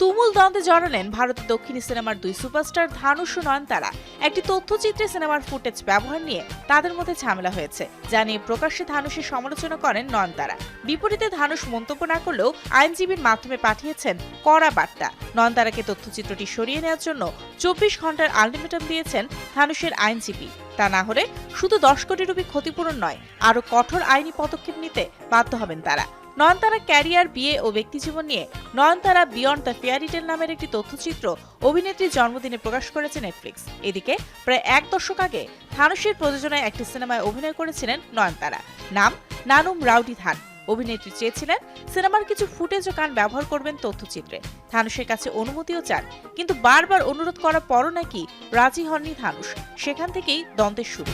তুমুল দ্বন্দ্বে জড়ালেন ভারতের দক্ষিণী সিনেমার দুই সুপারস্টার ধানুষ ও নয়নতারা। একটি তথ্যচিত্রে সিনেমার ফুটেজ ব্যবহার নিয়ে তাদের মধ্যে ঝামেলা হয়েছে, যা নিয়ে প্রকাশ্যে ধানুষের সমালোচনা করেন নয়নতারা। বিপরীতে ধানুষ মন্তব্য না করলেও আইনজীবীর মাধ্যমে পাঠিয়েছেন কড়া বার্তা। নয়নতারাকে তথ্যচিত্রটি সরিয়ে নেওয়ার জন্য চব্বিশ ঘণ্টার আলটিমেটাম দিয়েছেন ধানুষের আইনজীবী। তা না হলে শুধু দশ কোটি রুপি ক্ষতিপূরণ নয়, আরও কঠোর আইনি পদক্ষেপ নিতে বাধ্য হবেন তারা। নয়নতারা ক্যারিয়ার, বিয়ে ও ব্যক্তিজীবন নিয়ে নয়নতারা বিয়ন্ড দ্য ফেয়ারিটেল নামের একটি তথ্যচিত্র অভিনেত্রীর জন্মদিনে প্রকাশ করেছে নেটফ্লিক্স। এদিকে প্রায় এক দশক আগে থানুষের প্রযোজনায় একটি সিনেমায় অভিনয় করেছিলেন নয়নতারা। নাম নানুম রাউডি ধান। অভিনেত্রী চেয়েছিলেন সিনেমার কিছু ফুটেজ ও গান ব্যবহার করবেন তথ্যচিত্রে। থানুষের কাছে অনুমতিও চান, কিন্তু বারবার অনুরোধ করার পরও নাকি রাজি হননি থানুষ সেখান থেকেই দ্বন্দ্বের শুরু।